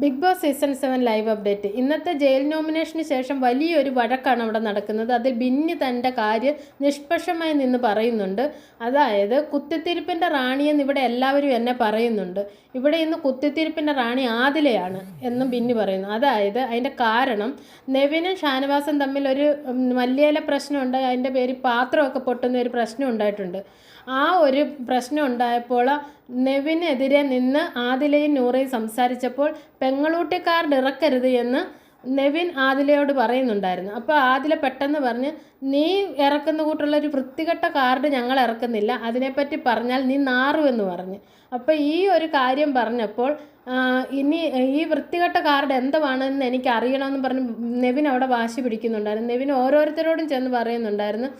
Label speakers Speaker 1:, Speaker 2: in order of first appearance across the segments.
Speaker 1: Big Boss season seven live update. ഇന്നത്തെ jail നോമിനേഷന് ശേഷം വലിയൊരു വഴക്കാണ് അവിടെ നടക്കുന്നത്. അതിൽ ബിന്നി തന്റെ കാര്യം നിഷ്പക്ഷമായി നിന്ന് പറയുന്നുണ്ട്. അതായത് കുത്തിത്തിരിപ്പിന്റെ റാണിയെന്ന് ഇവിടെ എല്ലാവരും എന്നെ പറയുന്നുണ്ട്. ഇവിടെ ഇന്ന് കുത്തിത്തിരിപ്പിന്റെ റാണി ആദിലയാണ് എന്നും ബിന്നി പറയുന്നു. അതായത് അതിന്റെ കാരണം നെവിനും ഷാനവാസും തമ്മിൽ ഒരു ഉം, പ്രശ്നമുണ്ട്. അതിന്റെ പേര് പാത്രമൊക്കെ പൊട്ടുന്ന ഒരു പ്രശ്നം ഉണ്ടായിട്ടുണ്ട്. ആ ഒരു പ്രശ്നം ഉണ്ടായപ്പോൾ നെവിനെതിരെ നിന്ന് ആദിലയും നൂറയും സംസാരിച്ചപ്പോൾ പെങ്ങളൂട്ടി കാർഡ് ഇറക്കരുത് എന്ന് നെവിൻ ആദിലയോട് പറയുന്നുണ്ടായിരുന്നു. അപ്പോൾ ആദില പെട്ടെന്ന് പറഞ്ഞ് നീ ഇറക്കുന്ന കൂട്ടുള്ള ഒരു വൃത്തികെട്ട കാർഡ് ഞങ്ങൾ ഇറക്കുന്നില്ല. അതിനെപ്പറ്റി പറഞ്ഞാൽ നീ നാറു എന്ന് പറഞ്ഞു. അപ്പോൾ ഈ ഒരു കാര്യം പറഞ്ഞപ്പോൾ ഇനി ഈ വൃത്തികെട്ട കാർഡ് എന്തുവാണെന്ന് എനിക്ക് അറിയണമെന്ന് പറഞ്ഞ് നെവിൻ അവിടെ വാശി പിടിക്കുന്നുണ്ടായിരുന്നു. നെവിൻ ഓരോരുത്തരോടും ചെന്ന് പറയുന്നുണ്ടായിരുന്നു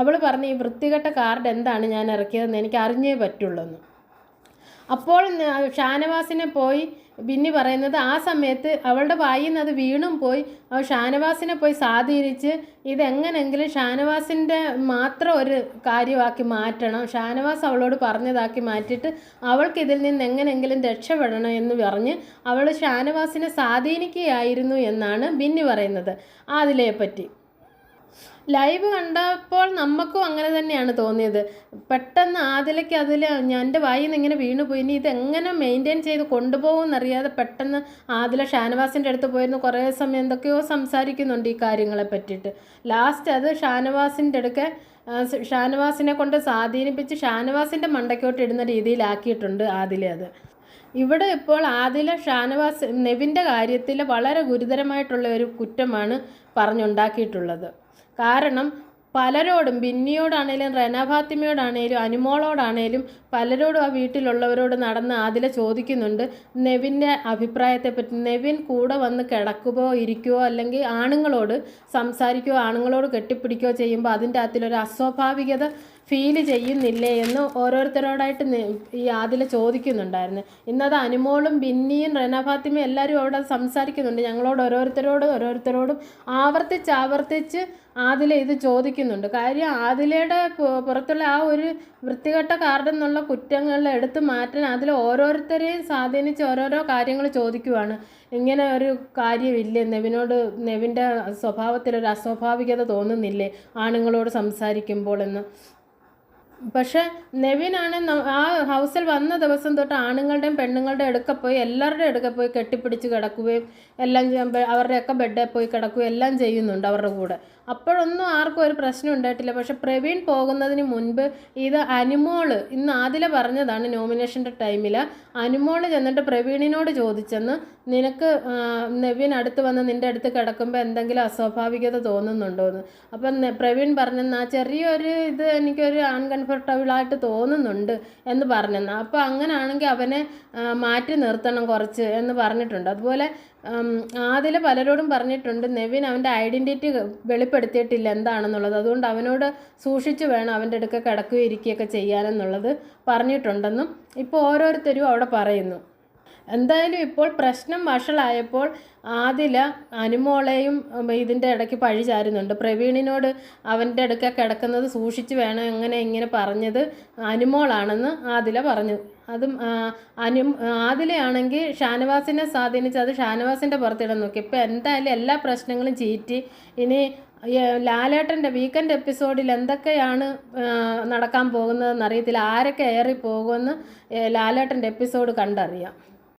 Speaker 1: അവൾ പറഞ്ഞ് ഈ വൃത്തികെട്ട കാർഡ് എന്താണ് ഞാൻ ഇറക്കിയതെന്ന് എനിക്ക് അറിഞ്ഞേ പറ്റുള്ളൂ അപ്പോൾ ഷാനവാസിനെ പോയി ബിന്നി പറയുന്നത് ആ സമയത്ത് അവളുടെ വായിൽ നിന്ന് അത് വീണും പോയി. അവൾ ഷാനവാസിനെ പോയി സ്വാധീനിച്ച് ഇതെങ്ങനെങ്കിലും ഷാനവാസിന്റെ മാത്രം ഒരു കാര്യമാക്കി മാറ്റണം. ഷാനവാസ് അവളോട് പറഞ്ഞതാക്കി മാറ്റിയിട്ട് അവൾക്ക് ഇതിൽ നിന്ന് എങ്ങനെയെങ്കിലും രക്ഷപ്പെടണം എന്ന് പറഞ്ഞ് അവൾ ഷാനവാസിനെ സ്വാധീനിക്കുകയായിരുന്നു എന്നാണ് ബിന്നി പറയുന്നത്. പറ്റി ലൈവ് കണ്ടപ്പോൾ നമുക്കും അങ്ങനെ തന്നെയാണ് തോന്നിയത്. പെട്ടെന്ന് ആതിലേക്ക് അതിൽ എന്റെ വായിൽ നിന്ന് ഇങ്ങനെ വീണുപോയി ഇനി ഇതെങ്ങനെ മെയിന്റെയിൻ ചെയ്ത് കൊണ്ടുപോകുമെന്നറിയാതെ പെട്ടെന്ന് ആദില ഷാനവാസിന്റെ അടുത്ത് പോയിരുന്നു. കുറേ സമയം എന്തൊക്കെയോ സംസാരിക്കുന്നുണ്ട് ഈ കാര്യങ്ങളെ പറ്റിയിട്ട്. ലാസ്റ്റ് അത് ഷാനവാസിന്റെ അടുക്കെ ഷാനവാസിനെ കൊണ്ട് സ്വാധീനിപ്പിച്ച് ഷാനവാസിന്റെ മണ്ടയ്ക്കോട്ട് ഇടുന്ന രീതിയിലാക്കിയിട്ടുണ്ട് ആദില അത്. ഇവിടെ ഇപ്പോൾ ആദില ഷാനവാസ് നെവിന്റെ കാര്യത്തിൽ വളരെ ഗുരുതരമായിട്ടുള്ള ഒരു കുറ്റമാണ് പറഞ്ഞുണ്ടാക്കിയിട്ടുള്ളത്. കാരണം പലരോടും ബിന്നിയോടാണേലും റെന ഫാത്തിമയോടാണേലും അനുമോളോടാണേലും പലരോടും ആ വീട്ടിലുള്ളവരോട് നടന്ന് അതിൽ ചോദിക്കുന്നുണ്ട്. നെവിന്റെ അഭിപ്രായത്തെപ്പറ്റി നെവിൻ കൂടെ വന്ന് കിടക്കുകയോ ഇരിക്കുകയോ അല്ലെങ്കിൽ ആണുങ്ങളോട് സംസാരിക്കുകയോ ആണുങ്ങളോട് കെട്ടിപ്പിടിക്കുകയോ ചെയ്യുമ്പോൾ അതിന്റെ അകത്തിലൊരു അസ്വാഭാവികത ഫീൽ ചെയ്യുന്നില്ലേ എന്ന് ഓരോരുത്തരോടായിട്ട് ഈ ആദില ചോദിക്കുന്നുണ്ടായിരുന്നു. ഇന്നത് അനുമോളും ബിന്നിയും റെന ഫാത്തിമയും എല്ലാവരും അവിടെ സംസാരിക്കുന്നുണ്ട്. ഞങ്ങളോട് ഓരോരുത്തരോടും ഓരോരുത്തരോടും ആവർത്തിച്ച് ആവർത്തിച്ച് ആദില ഇത് ചോദിക്കുന്നുണ്ട്. കാര്യം ആദിലയുടെ പുറത്തുള്ള ആ ഒരു വൃത്തികെട്ട കാർഡ് എന്നുള്ള കുറ്റങ്ങൾ എടുത്തു മാറ്റാൻ അതിൽ ഓരോരുത്തരെയും സ്വാധീനിച്ച് ഓരോരോ കാര്യങ്ങൾ ചോദിക്കുവാണ്. ഇങ്ങനെ ഒരു കാര്യമില്ലേ? നെവിനോട് നെവിന്റെ സ്വഭാവത്തിലൊരു അസ്വാഭാവികത തോന്നുന്നില്ലേ? ആണുങ്ങളോട് സംസാരിക്കുമ്പോൾ എന്ന്. പക്ഷെ നെവിനാണ് ആ ഹൗസിൽ വന്ന ദിവസം തൊട്ട് ആണുങ്ങളുടെയും പെണ്ണുങ്ങളുടെയും അടുക്ക പോയി എല്ലാവരുടെയും അടുക്ക പോയി കെട്ടിപ്പിടിച്ച് കിടക്കുകയും എല്ലാം അവരുടെയൊക്കെ ബെഡിൽ പോയി കിടക്കുകയും എല്ലാം ചെയ്യുന്നുണ്ട് അവരുടെ കൂടെ. അപ്പോഴൊന്നും ആർക്കും ഒരു പ്രശ്നം ഉണ്ടായിട്ടില്ല. പക്ഷെ പ്രവീൺ പോകുന്നതിന് മുൻപ് ഇത് അനുമോൾ ഇന്ന് ആദ്യം പറഞ്ഞതാണ് നോമിനേഷന്റെ ടൈമിൽ. അനുമോൾ ചെന്നിട്ട് പ്രവീണിനോട് ചോദിച്ചെന്ന് നിനക്ക് നെവിൻ അടുത്ത് വന്ന് നിന്റെ അടുത്ത് കിടക്കുമ്പോൾ എന്തെങ്കിലും അസ്വാഭാവികത തോന്നുന്നുണ്ടോ എന്ന് അപ്പം പ്രവീൺ പ്രവീൺ ആ ചെറിയൊരു ഇത് എനിക്കൊരു അൺകംഫർട്ടബിളായിട്ട് തോന്നുന്നുണ്ട് എന്ന് പറഞ്ഞെന്ന്. അപ്പോൾ അങ്ങനെയാണെങ്കിൽ അവനെ മാറ്റി നിർത്തണം കുറച്ച് എന്ന് പറഞ്ഞിട്ടുണ്ട്. അതുപോലെ ആദിൽ പലരോടും പറഞ്ഞിട്ടുണ്ട് നെവിൻ അവന്റെ ഐഡന്റിറ്റി വെളിപ്പെടുത്തിയിട്ടില്ല എന്താണെന്നുള്ളത്. അതുകൊണ്ട് അവനോട് സൂക്ഷിച്ച് വേണം അവന്റെ അടുക്ക കിടക്കുകയും ഇരിക്കുകയൊക്കെ ചെയ്യാനെന്നുള്ളത് പറഞ്ഞിട്ടുണ്ടെന്നും ഇപ്പോൾ ഓരോരുത്തരും അവിടെ പറയുന്നു. എന്തായാലും ഇപ്പോൾ പ്രശ്നം വഷളായപ്പോൾ ആദില അനുമോളെയും ഇതിന്റെ ഇടയ്ക്ക് പഴി ചാരുന്നുണ്ട്. പ്രവീണിനോട് അവന്റെ അടുക്ക കിടക്കുന്നത് സൂക്ഷിച്ച് വേണം എങ്ങനെ ഇങ്ങനെ പറഞ്ഞത് അനുമോളാണെന്ന് ആദില പറഞ്ഞു. അതും അനു ആദിലയാണെങ്കിൽ ഷാനവാസിനെ സ്വാധീനിച്ച് അത് ഷാനവാസിന്റെ പുറത്തിടാൻ നോക്കി. ഇപ്പം എന്തായാലും എല്ലാ പ്രശ്നങ്ങളും ചീറ്റി. ഇനി ലാലേട്ടന്റെ വീക്കെൻഡ് എപ്പിസോഡിൽ എന്തൊക്കെയാണ് നടക്കാൻ പോകുന്നതെന്ന് അറിയത്തില്ല. ആരൊക്കെ ഏറി പോകുമെന്ന് ലാലേട്ടന്റെ എപ്പിസോഡ് കണ്ടറിയാം.